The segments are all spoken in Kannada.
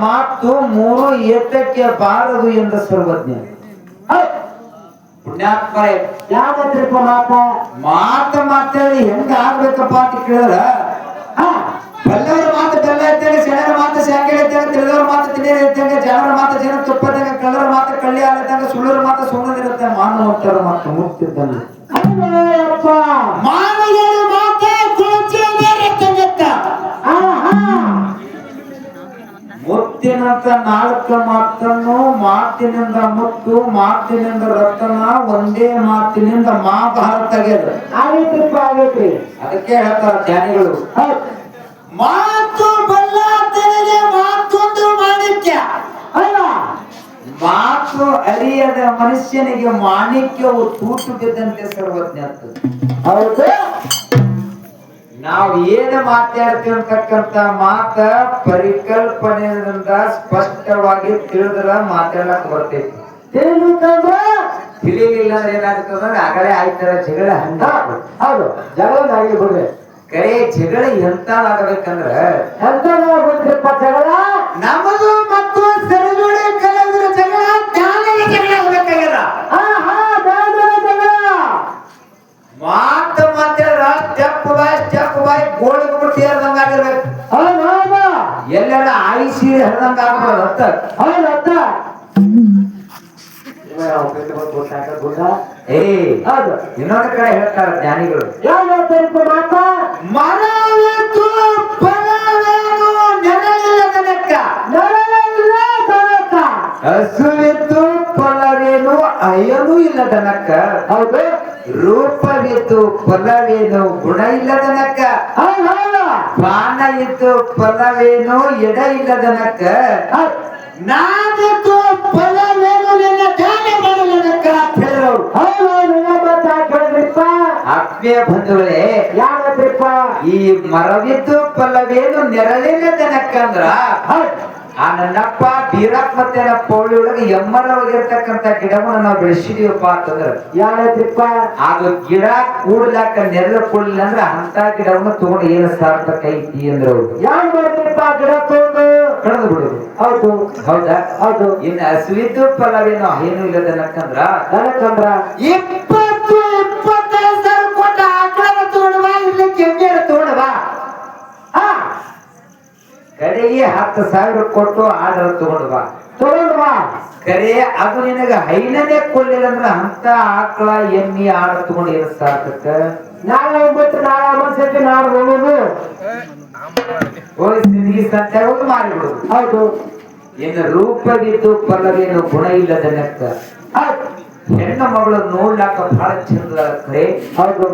ಮಾತು ಮೂರು ಏತಕ್ಕೆ ಬಾರದು ಎಂದ ಸರ್ವಜ್ಞ. ಪುಣ್ಯಾತ್ಮರೇ ಮಾತ? ಮಾತ ಮಾತಾಡಿ ಹೆಂಗ ಆಗ್ಬೇಕಪ್ಪ ಅಂತ ಕೇಳಿದ್ರ? ಹಾ ಬಲ್ಲವರ ಮಾತು ಬೆಲ್ಲ ಇದ್ದಂಗೆ ಸೆಳೆಯರ ಮಾತು ಶಾಖೆ ಇದ್ದಂಗೆ ತಿಳಿದವರ ಮಾತು ತಿಳಿಯರ ಇದ್ದಂಗೆ ಜನರ ಮಾತು ಜನ ತುಪ್ಪದಂಗ ಕಳ್ಳರ ಮಾತು ಕಳ್ಳಿ ಆಗತ್ತಂಗ ಸುಳ್ಳರ ಮಾತು ಸುಳ್ಳದಿರುತ್ತೆ. ಮಾನವ ಮಾತು ಮುಗ್ತಿದ್ದಂಗೆ ಅಯ್ಯಪ್ಪ ಮುತ್ತಿನಂತ ನಾಲ್ಕ ಮಾತನ್ನು ಮಾತಿನಿಂದ ಮುತ್ತು ಮಾತಿನಿಂದ ರತ್ನ ಒಂದೇ ಮಾತಿನಿಂದ ಮಹಾಭಾರತ ತೆಗೆದ. ಆಗೈತ್ರಿಪ್ಪ ಆಗೈತ್ರಿ. ಅದಕ್ಕೆ ಹೇಳ್ತಾರ ಜ್ಞಾನಿಗಳು ಮಾತು ಮಾತು ಬಲ್ಲಾತನಿಗೆ ಮಾತೊಂದು ಮಾಣಿಕ್ಯ. ಅಲ್ಲ ಮಾತು ಅರಿಯದ ಮನುಷ್ಯನಿಗೆ ಮಾಣಿಕ್ಯವು ತೂಟು ಬಿದ್ದಂತೆ ಸರ್ವಜ್ಞ ಅಂತ. ಹೌದು. ನಾವು ಏನು ಮಾತಾಡ್ತೀವಿ ಅಂತಕ್ಕಂತ ಮಾತ ಪರಿಕಲ್ಪನೆಯಿಂದ ಸ್ಪಷ್ಟವಾಗಿ ತಿಳಿದ್ರ ಮಾತಾಡಕ್ ಬರ್ತೈತಿ. ತಿಳಿಬೇಕಂದ್ರ ತಿಳಿಲಿಲ್ಲ ಅಂದ್ರೆ ಏನಾಗ್ತದ ಆಗಲೇ ಆಯ್ತಾರ ಜಗಳ ಹಂಗ ಹೌದು ಹೌದು ಆಗಿ ಬಿಡ್ರಿ. ಕರೆ ಜಗಳ ಎಂತಾಗಬೇಕಂದ್ರ ಎಂತ ಬಿಡ್ರಿಪ್ಪ ಜಗಳ? ನಮ್ಮದು ಆಗ್ಬಾರ್ದು ಅಂತ ಹೌದ್ ಅತ್ತ ಏ ಹೌದು. ಇನ್ನೊಂದು ಕಡೆ ಹೇಳ್ತಾರ ಜ್ಞಾನಿಗಳು. ಯಾವ್ದಾಯ್ತರಿಪ್ಪ ಮಾತ? ಮರವಿತ್ತು ಫಲವೇನು ನೆರಳಿಲ್ಲದ ಲೆಕ್ಕ. ನರಳಿಲ್ಲ ತನಕ ಹಸುವಿತ್ತು ಫಲವೇನು ಅಯ್ಯನೂ ಇಲ್ಲದ ನಕ್ಕ ಹೌದು. ರೂಪವಿತ್ತು ಫಲವೇನು ಗುಣ ಇಲ್ಲದ ನಕ್ಕ ಹೌದು. ಬಾಣ ಇತ್ತು ಫಲವೇನು ಎಡ ಇಲ್ಲದ ನಕ್ಕ? ಹೌದ್. ನಾನಿತ್ತು ಫಲವೇನು ನಿನ್ನ ಧ್ಯಾನ ಮಾಡಲದಕ್ಕ ಆತ್ಮೀಯ ಬಂಧುಗಳೇ ಯಾವ್ದಾಯ್ತ್ರಿಪ್ಪ ಈ ಮರವಿದ್ದು ಫಲವೇನು ನೆರಳಿಲ್ಲದ ನಕ್ಕ ಅಂದ್ರ ಹೌದ್. ಆ ನನ್ನಪ್ಪ ಬೀರಾಕ್ ಮತ್ತೆ ನನ್ನ ಪೌಳಿ ಒಳಗೆ ಎಮ್ಮರವಾಗಿರ್ತಕ್ಕಂಥ ಗಿಡವನ್ನ ನಾವು ಬೆಳೆಸಿದೀವಪ್ಪ ಅಂತಂದ್ರ ಯಾರಪ್ಪ ಅದು ಗಿಡ ಕೂಡ್ಲಾಕ ನೆರಳು ಕೊಡ್ಲಿಲ್ಲ ಅಂದ್ರೆ ಅಂತ ಗಿಡವನ್ನು ತಗೊಂಡು ಏನು ಸಾರ್ಥಕ ಐತಿ ಅಂದ್ರೆ ಅವ್ರು. ಯಾರು ಮಾಡ್ತೀರಪ್ಪ ಗಿಡ ತಗೊಂಡು? ಕಳೆದು ಬಿಡುದು. ಹೌದು. ಹೌದಾ? ಹೌದು. ಇನ್ನು ಹಸುವಿದ್ದು ಫಲವೇನು ಏನು ಇಲ್ಲದ ನಕ್ಕಂದ್ರ ನನಕಂದ್ರ ಇಪ್ಪತ್ತು ಇಪ್ಪತ್ತೈದು ಕಡೆಗೆ ಹತ್ತು ಸಾವಿರ ಕೊಟ್ಟು ಆರ್ಡರ್ ಬಾ. ತಗೊಂಡು ಬಾ. ಕರೆ ಅದು ನಿನಗೆ ಹೈನನೇ ಕೊಡ್ಲಿಲ್ಲ ಅಂದ್ರ ಅಂತ ಆಕಳ ಎಮ್ಮಿ ಆಡ ತಗೊಂಡು ಏನು ಸಾಕ ನಾಳೆ ಒಂಬತ್ತು ನಾಳೆ ಅಮಾಸಕ್ಕೆ ನಾಳೆ ಹೋಗೋದು. ಹೋಗಿ ಸಂತೆ ಹೋಗಿ ಮಾಡಿಬಿಡು ಹೌದು ಇನ್ನು ರೂಪವಿದ್ದು ಪಲ್ಲವೇನು ಗುಣ ಇಲ್ಲದ ನೆಕ್ಕ ಹೆಣ್ಣು ಮಗಳು ನೋಡ್ಲಾಕ ಬಹಳ ಚಂದ ಕರೆ. ಹೌದು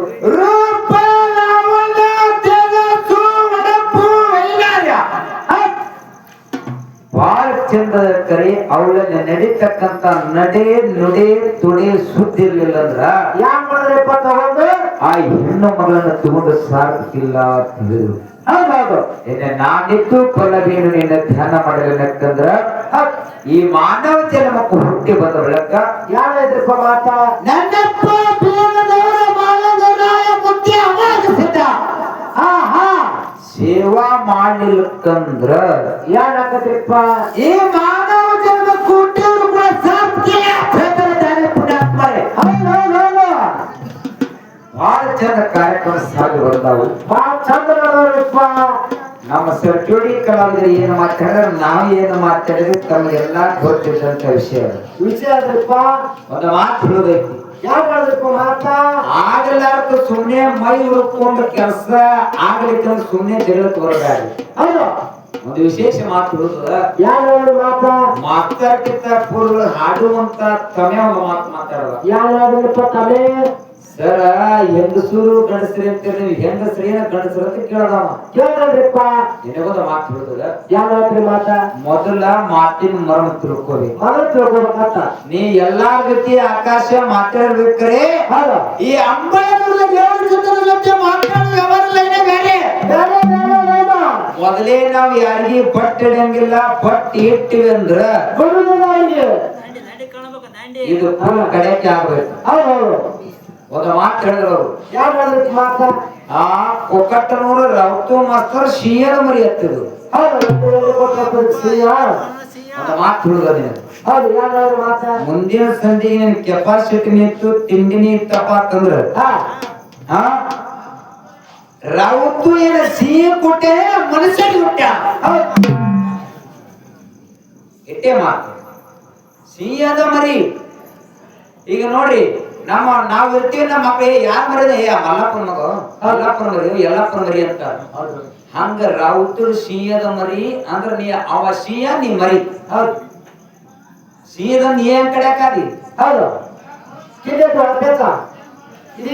ಅವಳನ್ನ ನಡೀತಕ್ಕಂತ ನಡೆ ನುಡೆ ತುಡೆ ಸುದ್ದಿ ಇರಲಿಲ್ಲ ಅಂದ್ರ ಯಾಕ್ ಮಾಡಿದ್ರಿಪ್ಪ ತಗೊಂಡು ಆ ಹೆಣ್ಣು ಮಗಳನ್ನ ತಗೊಂಡು ಸಾಧಿಸಿಲ್ಲ ಅಂತ ಹೇಳಿದ್ರು. ಹೌದು ಹೌದು ಇನ್ನು ನಾನಿದ್ದು ಫಲವೇನು ನಿನ್ನ ಧ್ಯಾನ ಮಾಡಲಿಲ್ಲಕ್ಕಂದ್ರ ಹೌದ್. ಈ ಮಾನವ ಜನ್ಮಕ್ಕೆ ಹುಟ್ಟಿ ಬಂದ ಬೆಳಕ ಯಾವ್ದಾಯ್ತ್ರಿಪ್ಪ ಮಾತ? ನನ್ನಪ್ಪ ಪ್ರೇಮದವರ ಮಾನವರಾಯ ಬುದ್ಧಿ ಅವಾಗಿಸಿದ್ದ ಹಾ ಹಾ ಸೇವಾ ಮಾಡ್ಲಿಲ್ಲಕ್ಕಂದ್ರ ಯಾಕತ್ರಿಪ್ಪ ಈ ಮಾನವ ಚಂದ ಕಾರ್ಯಕ್ರಮ ಸಾಗಿ ಬರ್ತಾವು ಬಾಳ ಚಂದ ನೋಡ್ರಿಪ್ಪ. ನಮ್ಮ ಸರ್ಜೋಡಿ ಕಲಾವಿದರು ಏನು ಮಾತಾಡಿದ್ರೆ ನಾವು ಏನು ಮಾತಾಡಿದ್ರೆ ತಮಗೆಲ್ಲ ಗೊತ್ತಿದ್ದಂತ ವಿಷಯ. ವಿಷಯ ಅದಪ್ಪ. ಒಂದ್ ಮಾತು ಹೇಳಬೇಕು. ಯಾವ್ ಮಾತಾ ಮಾತ? ಆಗಲಾರ್ದು ಸುಮ್ಮನೆ ಮೈ ಹುಡುಕೊಂಡು ಕೆಲಸ ಆಗ್ಲಿಕ್ಕೆ ಸುಮ್ಮನೆ ಜಗಳ ತೋರಬಾರ್ದು ಹೌದು. ಒಂದು ವಿಶೇಷ ಮಾತು ಹೇಳುತ್ತದ? ಮಾತಾ ನೋಡಿ ಮಾತ? ಮಾತಾಡ್ಕಿಂತ ಪೂರ್ವ ಹಾಡುವಂತ ತಮೆ ಒಂದು ಮಾತು ಮಾತಾಡುವ ಯಾರು ನೋಡಿದ್ರಿಪ್ಪ ತಲೆ ಸರ ಹೆಂಗಸೂರು ಕಣಸ್ರಿ ಅಂತ ನೀವು? ಹೆಂಗಸರೇನ ಗಂಡಸರು ಅಂತ ಕೇಳದವ ಕೇಳ್ರಿಪ್ಪ ನಿನಗೊಂದು ಮಾತು ಹೇಳ್ತದ ಯಾವ್ದಾದ್ರಿ ಮಾತ? ಮೊದಲ ಮಾತಿನ ಮರಣ ತಿಳ್ಕೋರಿ. ಮರಣ ತಿಳ್ಕೋಬೇಕಂತ. ನೀ ಎಲ್ಲಾ ಗತಿ ಆಕಾಶ ಮಾತಾಡ್ಬೇಕ್ರೆ. ಹೌದು. ಈ ಅಂಬಾಯನವ್ರ ದೇವರ ಜೊತೆ ಜೊತೆ ಮಾತಾಡೋ ವ್ಯವಹಾರ ಲೈನೇ ಬೇರೆ. ಬೇರೆ ಬೇರೆ ಮೊದಲೇ ನಾವ್ ಯಾರಿಗೆ ಬಟ್ಟೆ ಇಡಂಗಿಲ್ಲ ಬಟ್ ಇಟ್ಟಿವಿ ಅಂದ್ರ ಇದು ಕಡೆ ಕಡೆಗೆ ಆಗ್ಬೇಕು. ಹೌದು. ಒಂದು ಮಾತು ಹೇಳಿದ್ರು ಅವರು. ಹೇಳಿದ್ರು ನೋಡ್ರಿ ಮಾತ? ಆ ಕೊಕ್ಕಟ್ಟನೂರು ರೌತು ಮಾಸ್ತರ್ ಶಿಯನ ಮರಿ ಹತ್ತಿದ್ರು. ಒಂದು ಮಾತು ಹುಡುಗದಿನ ಹೌದು ಯಾವ್ದಾದ್ರು ಮಾತ? ಮುಂದಿನ ಸಂಧಿಗೆ ನಿನ್ ಕೆಪಾಸಿಟಿ ನಿಂತು ತಿಂಡಿನಿ ಇತ್ತಪ್ಪ ಅಂತಂದ್ರ. ಹಾ. ರಾವತ್ತು ಏನ ಸಿಹಿ ಕೊಟ್ಟೆ ಮನುಷ್ಯನಿಗೆ ಹುಟ್ಟ ಇಟ್ಟೆ ಮಾತು. ಸಿಹಿಯಾದ ಮರಿ. ಈಗ ನೋಡ್ರಿ ನಮ್ಮ ನಾವು ಇರ್ತೀವಿ ನಮ್ಮ ಮಕ್ಕಳಿಗೆ ಯಾರ ಮರದ ಏ ಮಲ್ಲಪ್ಪನ ಮಗ ಮಲ್ಲಪ್ಪನ ಮರಿ ಎಲ್ಲಪ್ಪನ ಮರಿ ಅಂತ ಹೌದು. ಹಂಗ ರಾವುತರು ಸಿಂಹದ ಮರಿ ಅಂದ್ರ ನೀ ಅವ ಸಿಂಹ ನೀ ಮರಿ. ಹೌದು. ಸಿಂಹದ ನೀ ಏನ್ ಹೌದು. ಕಿಡಿಯಟ್ಟು ಅಭ್ಯಾಸ ಇದು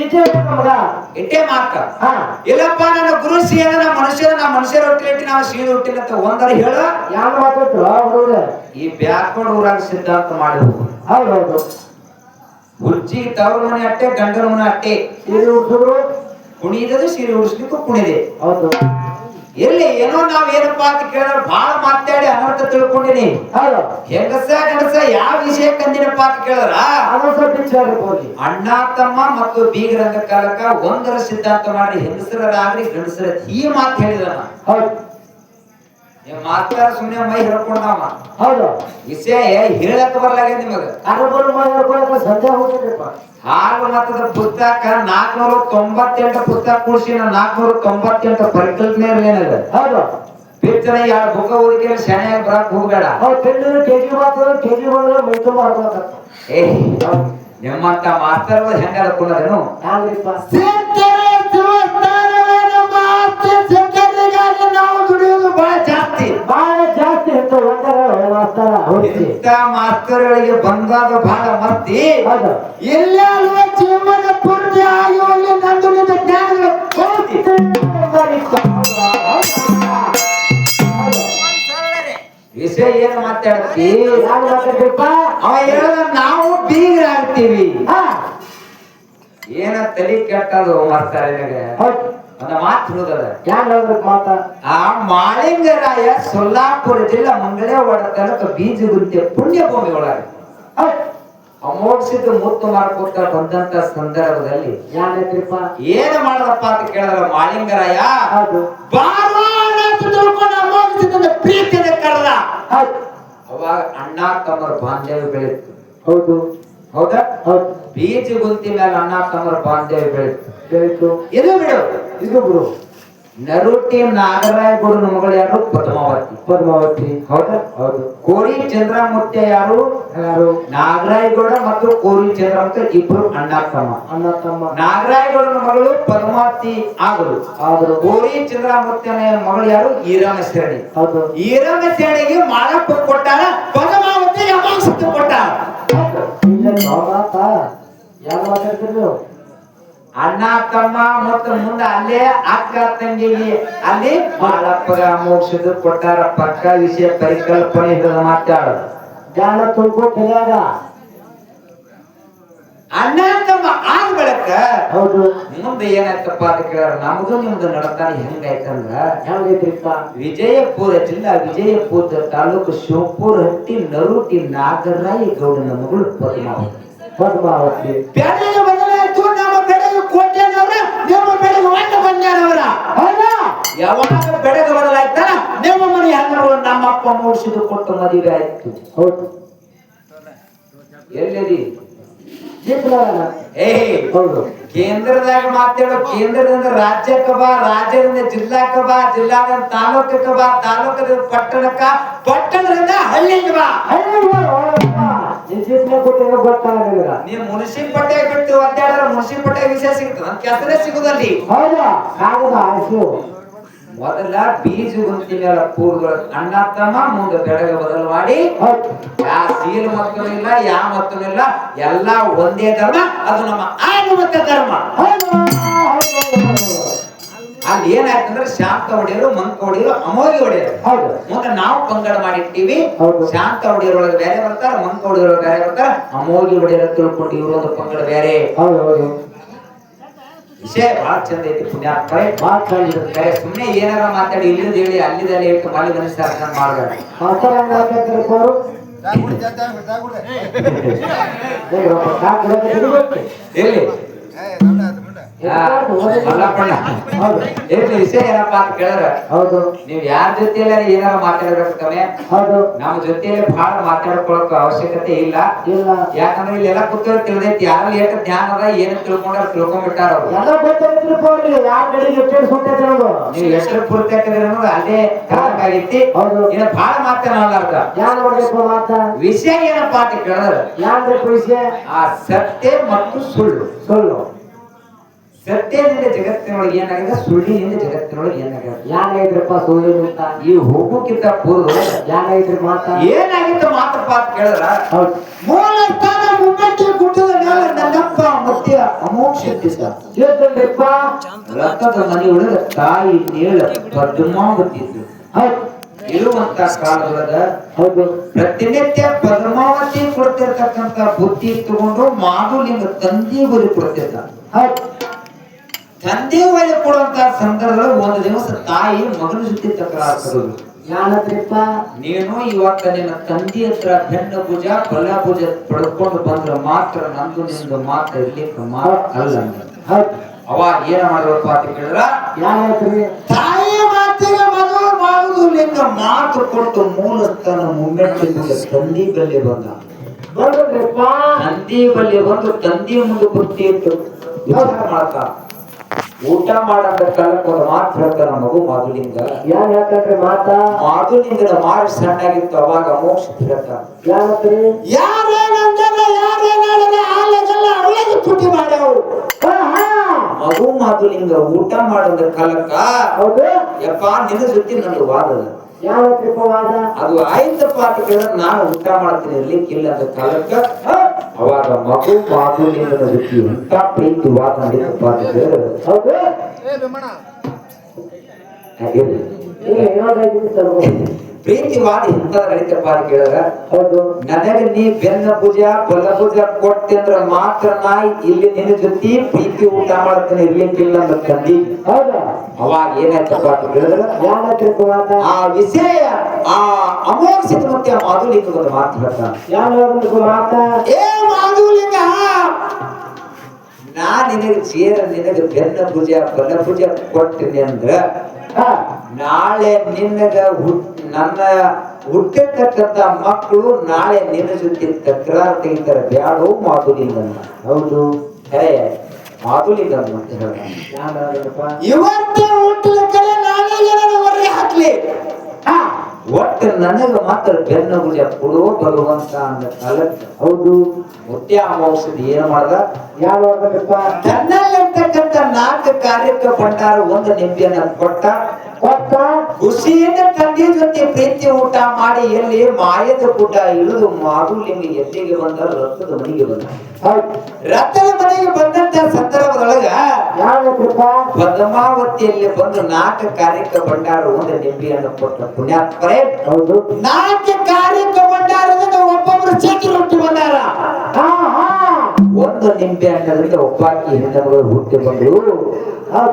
ಇಟ್ಟೇ ಮಾತ ಇಲ್ಲಪ್ಪ ನನ್ನ ಗುರು ಸಿಹಿಯದ ನಾ ಮನುಷ್ಯರ ನಾ ಮನುಷ್ಯರ ರೊಟ್ಟಿ ಇಟ್ಟು ನಾವು ಸಿಹಿ ಹುಟ್ಟಿಲ್ಲ ಅಂತ ಒಂದರ ಹೇಳ. ಯಾವ ಈ ಬ್ಯಾಕ್ವರ್ಡ್ ಊರಾಗ ಸಿದ್ಧಾಂತ ಮಾಡಿದ್ರು. ಹೌದು ಹೌದು. ಹುಚ್ಚಿ ತವ್ರ ಮನೆ ಅಟ್ಟೆ ಗಂಡನ ಮನೆ ಅಟ್ಟೆ. ಸೀರೆ ಉಡ್ಸಿದ್ರು ಕುಣಿದದು ಸೀರೆ ಉಡಿಸ್ಲಿಕ್ಕೂ ಕುಣಿದೆ. ಹೌದು. ಎಲ್ಲಿ ಏನೋ ನಾವ್ ಏನಪ್ಪಾ ಅಂತ ಕೇಳಿದ್ರೆ ಬಹಳ ಮಾತಾಡಿ ಅನರ್ಥ ತಿಳ್ಕೊಂಡಿನಿ. ಹೆಂಗಸ ಗಂಡಸ ಯಾವ ವಿಷಯ ಕಂದಿನಪ್ಪ ಅಂತ ಕೇಳಿದ್ರ? ಅಣ್ಣ ತಮ್ಮ ಮತ್ತು ಬೀಗರಂಗ ಕಾಲಕ್ಕ ಒಂದರ ಸಿದ್ಧಾಂತ ಮಾಡಿ ಹೆಂಗಸರಾಗ್ರಿ ಗಂಡಸರ ಈ ಮಾತು ಹೇಳಿದ ಮಾತಾಡ ಸುಮ್ಮನೆ ಮೈ ಹಿಡ್ಕೊಂಡವ ಹೌದು. ವಿಷಯ ಹೇಳಕ್ ಬರ್ಲಾಗ ನಿಮಗ? ಅನುಭವ ಮಾಡ್ಕೊಳಕ ಸಂಜೆ ಹೋಗಿದ್ರಪ್ಪ ಹಾಲು ಮತದ ಪುಸ್ತಕ ನಾಲ್ಕನೂರ ತೊಂಬತ್ತೆಂಟು ಪುಸ್ತಕ ಕೂಡಿಸಿ ನಾ ನಾಲ್ಕನೂರ ತೊಂಬತ್ತೆಂಟು ಪರಿಕಲ್ಪನೆ ಏನಿದೆ ಹೌದು. ಪಿಕ್ಚರ್ ಎರಡು ಬುಕ್ಕ ಓದಿಕೆ ಶನಿಯಾಗಿ ಬರಕ್ ಹೋಗ್ಬೇಡ. ಅವ್ರು ತಿಂಡಿದ್ರು ಕೆಜಿ ಮಾತ್ರ ಕೆಜಿ ಬಂದ್ರೆ ಮೈ ಮಾಡ್ಕೊಳಕ ಏ ನಿಮ್ಮಂತ ಮಾಸ್ತರ್ ಹೆಂಗ ನಾವು ದುಡಿಯೋದು ಬಹಳ ಜಾಸ್ತಿ. ಮಾಸ್ತರ್ಗಳಿಗೆ ಬಂದಾದ ಬಹಳ ಮರ್ತಿ? ಜೀವನ ಪೂರ್ತಿ ಆಗಿ ಹೋಗಿ ನಂದು ನಿಂದ ಜ್ಞಾನಗಳು ಹೋಗಿ ವಿಷಯ ಏನ್ ಮಾತಾಡ್ತಿ? ಅವ ಹೇಳದ ನಾವು ಬೀಗರಾಗ್ತೀವಿ ಆಗ್ತೀವಿ. ಏನ ತಲೆ ಕೆಟ್ಟದು ಹೌದು. ಒಂದು ಮಾತು ಹೇಳೋದದ ಯಾರು ಹೇಳಿದ್ರು ಮಾತ? ಆ ಮಾಳಿಂಗರಾಯ ಸೊಲ್ಲಾಪುರ ಜಿಲ್ಲಾ ಮಂಗಳೇ ಒಡತನಕ ಬೀಜಗುಂಟೆ ಪುಣ್ಯ ಭೂಮಿ ಒಳಗೆ ಹೌದು ಮುತ್ತು ಮಾರ್ಕೋತ ಬಂದಂತ ಸಂದರ್ಭದಲ್ಲಿ ಯಾರು ಏನ ಮಾಡದಪ್ಪ ಅಂತ ಕೇಳಿದ್ರ ಮಾಲಿಂಗರಾಯ ಅಮೋಕ್ಷಿತ ಪ್ರೀತಿಯಿಂದ ಕರೆದ. ಅವಾಗ ಅಣ್ಣ ತಮ್ಮರ ಬಾಂಧವ್ಯ ಬೆಳೀತು ಹೌದು. ಹೌದಾ? ಹೌದು. ಬೀಜ ಗುಂತಿ ಮೇಲೆ ಅಣ್ಣ ತಮ್ಮರ ಬಾಂಧವ್ಯ ಬೆಳೀತು ಬೆಳೀತು ಇದು ಬಿಡು. ಇದು ಗುರು ನಾಗರಾಯ ನಾಗರಾಯಗೌಡನ ಮಗಳು ಯಾರು? ಪದ್ಮಾವತಿ. ಪದ್ಮಾವತಿ. ಹೌದಾ. ಹೌದು. ಕೋರಿ ಚಂದ್ರಮೂರ್ತಿ ಯಾರು? ಯಾರು? ನಾಗರಾಯಗೌಡ ಮತ್ತು ಕೋರಿ ಚಂದ್ರಮೂರ್ತಿ ಇಬ್ಬರು ಅಣ್ಣ ತಮ್ಮ ಅಣ್ಣ ತಮ್ಮ ನಾಗರಾಯಗೌಡನ ಮಗಳು ಪದ್ಮಾವತಿ ಆದರು ಆದರು ಕೋರಿ ಚಂದ್ರಮೂರ್ತಿಯ ಮಗಳು ಯಾರು? ಈರಮ್ಮ ಶ್ರೇಣಿ ಹೌದು. ಈರಮ್ಮ ಶ್ರೇಣಿಗೆ ಮಾಳಪ್ಪ ಕೊಟ್ಟಾರ ಪದ್ಮಾವತಿ ಅಮಾಂಸತ್ತು ಕೊಟ್ಟಾಳ ಇಲ್ಲ ಮಾತ ಯಾರು ಮಾತಾಡ್ತೀರಿ ನೀವು ಅಣ್ಣ ತಮ್ಮ ಮತ್ತು ಮುಂದೆ ಅಲ್ಲೇ ಅಕ್ಕ ತಂಗಿಗೆ ಅಲ್ಲಿ ಬಾಳಪ್ಪಗ ಮೋಕ್ಷದ ಕೊಟ್ಟಾರ ಪಕ್ಕ ವಿಷಯ ಪರಿಕಲ್ಪನೆ ಹಿಡಿದ ಮಾತಾಡ. ಜ್ಞಾನ ತುಂಬ ತಲೆಯಾಗ ಅಣ್ಣ ತಮ್ಮ ಆದ ಬಳಕ ಹೌದು. ಮುಂದೆ ಏನಾಯ್ತಪ್ಪ ಅಂತ ಕೇಳಿದ್ರ ನಮ್ದು ನಿಮ್ದು ನಡತಾನ ಹೆಂಗಾಯ್ತಂದ್ರ ಹೆಂಗೈತ್ರಿಪ್ಪ? ವಿಜಯಪುರ ಜಿಲ್ಲಾ ವಿಜಯಪುರ ತಾಲೂಕು ಶಿವಪುರ ಹಟ್ಟಿ ನರುಟಿ ನಾಗರಾಯಿ ಗೌಡನ ಮಗಳು ಪದ್ಮಾವತಿ. ಪದ್ಮಾವತಿ ಬೆಳೆಗೆ ಬದಲಾಯ್ತು ನಮ್ಮ ಬೆಳೆಗೆ ಕೋಟ್ಯಾನವರ ನಿಮ್ಮ ಬೆಳೆಗೆ ಅಲ್ಲ ಯಾವಾಗ ಬೆಳೆದು ಬದಲಾಯ್ತಾರ ನಿಮ್ಮ ಮನೆ ಹಂಗರು ನಮ್ಮಪ್ಪ ಮೂಡಿಸಿದು ಕೊಟ್ಟು ಮದುವೆ ಆಯ್ತು. ಹೌದು. ಎಲ್ಲದಿ ಏ ಹೌದು. ಕೇಂದ್ರದಾಗ ಮಾತಾಡೋ. ಕೇಂದ್ರದಿಂದ ರಾಜ್ಯಕ್ಕ ಬಾ ರಾಜ್ಯದಿಂದ ಜಿಲ್ಲಾಕ್ಕ ಬಾ ಜಿಲ್ಲಾದಿಂದ ತಾಲೂಕಕ್ಕ ಬಾ ತಾಲೂಕದಿಂದ ಪಟ್ಟಣಕ್ಕ ಪಟ್ಟಣದಿಂದ ಹಳ್ಳಿಗೆ ಬಾ. ಜೀಪ್ನ ಕೊಟ್ಟಿರೋ ಗೊತ್ತಾಗ ನಿನಗ ನೀ ಮುನ್ಸಿಪಟ್ಟೆ ಬಿಟ್ಟು ಒದ್ದಾಡಿದ್ರೆ ಮುನ್ಸಿಪಟ್ಟೆ ವಿಷಯ ಸಿಗ್ತದ ಕೆಸರೇ ಸಿಗುದಲ್ಲಿ. ಹೌದಾ? ಕಾಗದ ಮೊದಲ ಬೀಜ ಗುಂತಿ ಮೇಲೆ ಅಣ್ಣ ತಮ್ಮ ಮುಂದೆ ಬೆಳಗ್ಗೆ ಬದಲು ಮಾಡಿ ಯಾ ಸೀಲ್ ಮತ್ತೂ ಇಲ್ಲ ಯಾ ಮತ್ತೂ ಇಲ್ಲ ಎಲ್ಲ ಒಂದೇ ಧರ್ಮ ಅದು ನಮ್ಮ ಆನುಮತ ಧರ್ಮ. ಅಲ್ಲಿ ಏನಾಯ್ತಂದ್ರೆ ಶಾಂತ ಹೊಡೆಯರು ಮಂಕ ಹೊಡೆಯರು ಅಮೋಗಿ ಹೊಡೆಯರು ಹೌದು. ಮತ್ತೆ ನಾವು ಪಂಗಡ ಮಾಡಿರ್ತೀವಿ ಹೌದು. ಶಾಂತ ಹೊಡೆಯರೊಳಗೆ ಬೇರೆ ಬರ್ತಾರ ಮಂಕ ಹೊಡೆಯರೊಳಗೆ ಬೇರೆ ಬರ್ತಾರ. ಅಮೋಘಿ ಹೊಡೆಯರ ತಿಳ್ಕೊಂಡು ಇವರು ಒಂದು ಪಂಗಡ ಬೇರೆ. ಹೌದು ಹೌದು. ವಿಷಯ ಬಹಳ ಚಂದ ಐತಿ ಪುಣ್ಯ. ಕರೆಕ್ಟ್ ಭಾಳ ಚೆನ್ನಾಗಿದೆ ಬೇರೆ ಸುಮ್ಮನೆ ಏನಾರ ಮಾತಾಡಿ ಇಲ್ಲಿಂದ ಹೇಳಿ ಅಲ್ಲಿದಲ್ಲಿ ಹೇಳ್ತು ಮಲ್ಲಿ ಮನುಷ್ಯ ಮಾಡ್ಬೇಡ. ಮಾಸ್ತರ ವಿಷಯ ಏನಪ್ಪಾ ಅಂತ ಕೇಳಿದ್ರ ಹೌದು. ನೀವ್ ಯಾರ ಜೊತೆಯಲ್ಲ ಏನಾರ ಮಾತಾಡ್ಬೇಕು ಕಮ್ಮಿ ಹೌದು. ನಮ್ಮ ಜೊತೆಯಲ್ಲಿ ಬಹಳ ಮಾತಾಡ್ಕೊಳಕ್ ಅವಶ್ಯಕತೆ ಇಲ್ಲ. ಇಲ್ಲ. ಯಾಕಂದ್ರೆ ಇಲ್ಲೆಲ್ಲ ಕೂತವ್ರು ತಿಳಿದೈತಿ ಯಾರು ಏಕ ಜ್ಞಾನ ಅದ ಏನು ತಿಳ್ಕೊಂಡ್ರೆ ತಿಳ್ಕೊಂಡ್ಬಿಟ್ಟಾರ ಅವ್ರು. ಎಲ್ಲ ಗೊತ್ತಾಯ್ತು ಅವ್ರಿಗೆ ಯಾರ ಕಡೆಗೆ ಎಷ್ಟು ಸುಟ್ಟೈತೆ ಅನ್ನೋದು ನೀವು ಎಷ್ಟು ಪೂರ್ತಿ ಹಾಕಿದ್ರೆ ಅನ್ನೋದು ಅದೇ ಕಾರಣ ಆಗೈತಿ ಹೌದು. ಇನ್ನು ಬಹಳ ಮಾತಾಡ ಯಾರು ನೋಡ್ಬೇಕು ಮಾತ? ವಿಷಯ ಏನಪ್ಪಾ ಅಂತ ಕೇಳಿದ್ರೆ ಯಾನ್ಬೇಕು ವಿಷಯ? ಆ ಸತ್ಯ ಮತ್ತು ಸುಳ್ಳು. ಸುಳ್ಳು. ಸತ್ಯದಿಂದ ಜಗತ್ತಿನೊಳಗೆ ಏನಾಗಿದೆ? ಸುಳ್ಳಿನಿಂದ ಜಗತ್ತಿನೊಳಗೆ ಏನಾಗಿದೆ? ಯಾರಾಗಿದ್ರಪ್ಪ ಅಂತ? ಈ ಹೋಗೋಕ್ಕಿಂತ ಪೂರ್ವ ಯಾನಾಗಿದ್ರಿ ಮಾತ ಏನಾಗಿತ್ತು ಮಾತಪ್ಪ ಅಂತ ಕೇಳಿದ್ರ? ಹೌದು. ಮೂಲ ಸ್ಥಾನ ಮುನ್ನಟ್ಟಿ ಗುಡ್ಡದ ಮೇಲೆ ನನ್ನಪ್ಪ ಮತ್ತೆ ಅಮೋಕ್ಷ ಇದ್ದಿದ್ದ ರಕ್ತದ ಮನೆಯೊಳಗ ತಾಯಿ ನೇಳ ಪದ್ಮಾವತಿದ್ರು ಹೌದು. ಇರುವಂತ ಕಾಲದೊಳಗ ಹೌದು. ಪ್ರತಿನಿತ್ಯ ಪದ್ಮಾವತಿ ಕೊಡ್ತಿರ್ತಕ್ಕಂತ ಬುದ್ಧಿ ತಗೊಂಡು ಮಾಧುಲಿಂಗ ತಂದೆ ಬರಿ ಕೊಡ್ತಿದ್ದ. ಹೌದು. ತಂದೆ ಒಲೆ ಕೊಡುವಂತ ಸಂದರ್ಭದಲ್ಲಿ ಒಂದು ದಿವಸ ತಾಯಿ ಮಗನ ಜೊತೆ ತಕರಾರು ತರೋದು ಯಾನತ್ರಿಪ್ಪ ನೀನು ಇವಾಗ ನಿನ್ನ ತಂದೆ ಹತ್ರ ಬೆನ್ನ ಭುಜ ಬಲ ಭುಜ ಪಡ್ಕೊಂಡು ಬಂದ್ರ ಮಾತ್ರ ನಂದು ನಿಂದು ಮಾತ್ರ ಇಲ್ಲಿ ಪ್ರಮಾಣ ಅಲ್ಲ. ಅವಾಗ ಏನ ಮಾಡಿದ್ರಪ್ಪ ಅಂತ ಕೇಳಿದ್ರ? ಯಾನಾಯ್ತ್ರಿ ತಾಯಿಯ ಮಾತಿಗೆ ಮಗು ಮಾಡುದು ನಿನ್ನ ಮಾತು ಕೊಟ್ಟು ಮೂಲ ತನ್ನ ಮುಮ್ಮೆಟ್ಟಿನಿಂದ ತಂದಿ ಬಲ್ಲಿ ಬಂದ. ಬರ್ಬೇಕ್ರಿಪ್ಪ ತಂದಿ ಬಲ್ಲಿ ಬಂದು ತಂದಿ ಮುಂದೆ ಬುದ್ಧಿ ಇತ್ತು ವಿಚಾರ ಮಾಡ್ತಾ. ಊಟ ಮಾಡಂತ ಕಾಲಕ್ಕೆ ಒಂದು ಮಾತು ಹೇಳ್ತಾರ ಮಗು ಮಾಧುಲಿಂಗ. ಯಾನ್ ಹೇಳ್ತಾನ್ರಿ ಮಾತ? ಮಾಧುಲಿಂಗನ ಮಾರು ಸಣ್ಣಾಗಿತ್ತು ಅವಾಗ ಮೋಕ್ಷ ಹೇಳ್ತಾನ ಯಾವತ್ರಿ ಯಾರೇನಂದನ ಯಾರೇನಾಡನ ಆಲೆಗಲ್ಲ ಅವಳಿಗೆ ಪುಟಿ ಮಾಡ್ಯಾವು ಆಹಾ! ಮಗು ಮಾಧುಲಿಂಗ ಊಟ ಮಾಡೋದ್ರ ಕಾಲಕ್ಕ ಹೌದು. ಯಪ್ಪ ನಿನ್ನ ಜೊತೆ ನಂದು ವಾದದ. ಯಾವತ್ರಿಪ್ಪ ಕೃಪವಾದ? ಅದು ಆಯ್ತಪ್ಪ ಅಂತ ಕೇಳಿದ್ರೆ ನಾನು ಊಟ ಮಾಡ್ತೀನಿ ಇರ್ಲಿಕ್ಕಿಲ್ಲ ಅಂತ ಕಾಲಕ್ಕ ಅವಾಗ ಮಗು ಮಾಧುಲಿಂಗನ ಜೊತೆ ಎಂತ ಪ್ರೀತಿ ವಾದ ನಡೀತಪ್ಪ ಅಂತ ಕೇಳಿದ್ರೆ ಹೌದು? ನಿಮಿಷ ತಡ್ಕೊ. ಪ್ರೀತಿ ಮಾಡಿ ನಡೀತಪ್ಪ ಅಂತ ಕೇಳಿದ್ರೆ ಹೌದು ನನಗೆ ನೀ ಬೆನ್ನ ಭುಜ ಬಲ ಭುಜ ಕೊಟ್ಟೆ ಅಂದ್ರ ಮಾತ್ರ ನಾ ಇಲ್ಲಿ ನಿನ್ನ ಜೊತೆ ಪ್ರೀತಿ ಊಟ ಮಾಡ್ತೇನೆ ಇರ್ಲಿಕ್ಕಿಲ್ಲ ಅಂತ ತಂದಿ. ಹೌದಾ? ಅವಾಗ ಏನಾಯ್ತಪ್ಪ ಅಂತ ವಾದ ಆ ವಿಷಯ ಆ ಅಮೋಕ್ಷಿತ ಮತ್ತೆ ಆ ಮಾಧುಲಿಂಗ ಒಂದು ಮಾತು ಹೇಳ್ತಾನೆ ಮಾತ ಏ ಮಾಧುಲಿಂಗ! ನಾ ನಿನಗೆ ಸೇರ ನಿನಗೆ ಬೆನ್ನ ಪೂಜೆ ಬಲ ಪೂಜೆ ಕೊಟ್ಟಿನಿ ಅಂದ್ರ ನಾಳೆ ನಿನ್ನಗ ಹುಟ್ ನನ್ನ ಹುಟ್ಟಿರ್ತಕ್ಕಂಥ ಮಕ್ಕಳು ನಾಳೆ ನಿನ್ನ ಜೊತೆ ತಕರಾರು ತೆಗಿತಾರೆ. ಬ್ಯಾಡೋ ಮಾತುಲಿಂಗನ್ನ ಹೌದು. ಹೇ ಮಾತುಲಿಂಗನ್ನ ಇವತ್ತೇ ಹುಟ್ಟಿದ ಕಲೆ ನಾಳೆ ಹಾಕ್ಲಿ. ಒಟ್ಟು ನನಗೆ ಮಾತ್ರ ಬೆನ್ನ ಭುಜ ಕೊಡು ಬರುವಂತ ಅಂದ ಕಾಲಕ್ಕೆ. ಹೌದು ಹೊಟ್ಟೆ ಅಮಾವಾಸ್ಯದ ಏನು ಮಾಡ್ದ? ಹೇಳ್ಬೇಕಪ್ಪ ತನ್ನಲ್ಲಿರ್ತಕ್ಕಂಥ ನಾಲ್ಕು ಕಾರ್ಯಕ್ಕೆ ಪಟ್ಟಾರ ಒಂದು ನಿಂಬೆಯನ್ನು ಕೊಟ್ಟ. ಕೊಟ್ಟ ಖುಷಿಯಿಂದ ತಂದೆ ಜೊತೆ ಪ್ರೀತಿ ಊಟ ಮಾಡಿ ಎಲ್ಲಿ ಮಾಯದ ಕೂಟ ಇಳಿದು ನಿಮಗೆ ಎಲ್ಲಿಗೆ ಬಂದ? ರಥದ ಮನೆಗೆ ಬಂದ. ರಥದ ಮನೆಗೆ ಬಂದಂತ ಸಂದರ್ಭದೊಳಗ ಯಾನತ್ರಿಪ್ಪ ಪದ್ಮಾವತಿಯಲ್ಲಿ ಬಂದು ನಾಲ್ಕು ಕಾರ್ಯಕ್ಕೆ ಭಂಡಾರ ಒಂದು ನಿಂಬಿಯನ್ನು ಕೊಟ್ಟ ಪುಣ್ಯಾತ್ಮರೇ. ಹೌದು. ನಾಲ್ಕು ಕಾರ್ಯಕ್ಕೆ ಭಂಡಾರದಿಂದ ಒಬ್ಬೊಬ್ರು ಚೀಟಿ ರೊಟ್ಟಿ ಬಂದಾರ. ಒಂದು ನಿಂಬೆ ಹಣ್ಣದಿಂದ ಒಬ್ಬಾಕಿ ಹೆಣ್ಣುಗಳು ಹುಟ್ಟಿ ಬಂದ್ರು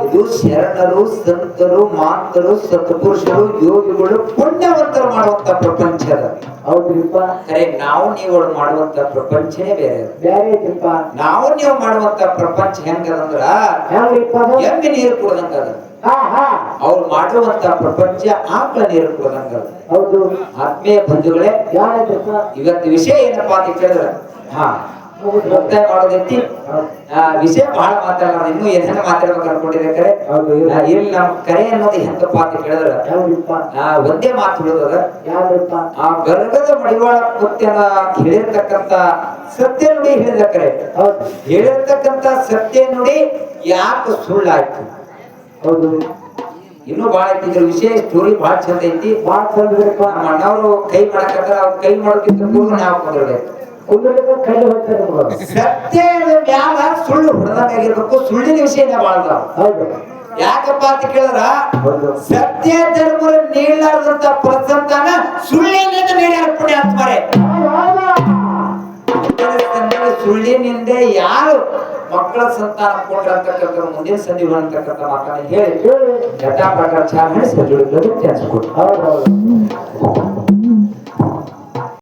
ಇದು ಶರಣರು ಸಂತರು ಮಾತರು ಸತ್ಪುರುಷರು ಯೋಗಿಗಳು ಪುಣ್ಯವಂತರು ಮಾಡುವಂತ ಪ್ರಪಂಚ ಹೌದ್ರಿಪ್ಪ. ಕರೆ ನಾವು ನೀವುಗಳು ಮಾಡುವಂತ ಪ್ರಪಂಚನೇ ಬೇರೆ ಬೇರೆ ಐತ್ರಿಪ್ಪ ನಾವು ನೀವು ಮಾಡುವಂತ ಪ್ರಪಂಚ ಹೆಂಗದಂದ್ರ? ಹೆಂಗ ನೀರು ಕುಡ್ದಂಗ ಹಾ ಹಾ. ಅವ್ರು ಮಾಡುವಂತ ಪ್ರಪಂಚ ಆಕಳ ನೀರು ಕುಡ್ದಂಗ ಹೌದು. ಆತ್ಮೀಯ ಬಂಧುಗಳೇ ಇವತ್ತು ವಿಷಯ ಏನಪ್ಪಾ ಅಂತ ಕೇಳಿದ್ರ ಹಾ ಮುಕ್ತಾಯ ಮಾಡೋದೈತಿ ವಿಷಯ ಬಹಳ ಮಾತಾಡೋಣ ಇನ್ನು ಏನೇನ ಮಾತಾಡ್ಬೇಕು ಆ, ಇಲ್ಲಿ ನಮ್ಮ ಕರೆ ಅನ್ನೋದು ಹೆಂಗಪ್ಪ ಅಂತ ಕೇಳಿದ್ರ ಒಂದೇ ಮಾತು ಹೇಳೋದ ಯಾನ್ರಿಪ್ಪ ಆ ಗರ್ಗದ ಮಡಿವಾಳ ಮುತ್ಯನ ಹೇಳಿರ್ತಕ್ಕಂತ ಸತ್ಯ ನುಡಿ ಹೇಳಿದ್ರೆ ಹೌದು. ಹೇಳಿರ್ತಕ್ಕಂತ ಸತ್ಯ ನುಡಿ ಯಾಕೆ ಸುಳ್ಳಾಯ್ತು? ಹೌದು. ಇನ್ನೂ ಬಹಳ ಐತಿ ಇದ್ರ ವಿಷಯ ಸ್ಟೋರಿ ಬಹಳ ಚಂದ ಐತಿ. ಬಹಳ ಚಂದ ನಮ್ಮ ಅಣ್ಣವರು ಕೈ ಮಾಡಕ್ಕಂದ್ರೆ ಅವ್ರು ಕೈ ಮಾಡೋಕ್ಕಿಂತ ಕೂಡ ನಾವು ಕುಂದಿರ್ಬೇಕು. ಕುಂದಲಿಕ್ಕೆ ಕೈ ಹೋಗ್ತಾರೆ ಸತ್ಯ ಮ್ಯಾಲ ಸುಳ್ಳು ಹೊಡೆದಾಗಿರ್ಬೇಕು ಸುಳ್ಳಿನ ವಿಷಯನೇ ಬಾಳ್ದಾವ ಹೌದು. ಯಾಕಪ್ಪ ಅಂತ ಕೇಳಿದ್ರ? ಸತ್ಯ ಧರ್ಮರ ನೀಡಲಾರದಂತ ಪ್ರಸಂತಾನ ಸುಳ್ಳಿನಿಂದ ನೀಡ್ಯಾರ ಪುಣ್ಯ ಹೌದು, ಮುಂದಿನ ಸುಳ್ಳಿನಿಂದ ಯಾರು ಮಕ್ಕಳ ಸಂತಾನ ಕೊಟ್ರ ಅಂತಕ್ಕಂಥ ಮುಂದಿನ ಸಂಧಿಗಳು ಅಂತಕ್ಕಂಥ ಮಾತನ್ನ ಹೇಳಿ. ಹೇಳಿ. ಘಟ ಪ್ರಕಾರ ಚಾ ಮಾಡಿಸಿ ಅನ್ಸ್ಕೊಟ್ಟು ಹೌದು ಹೌದು.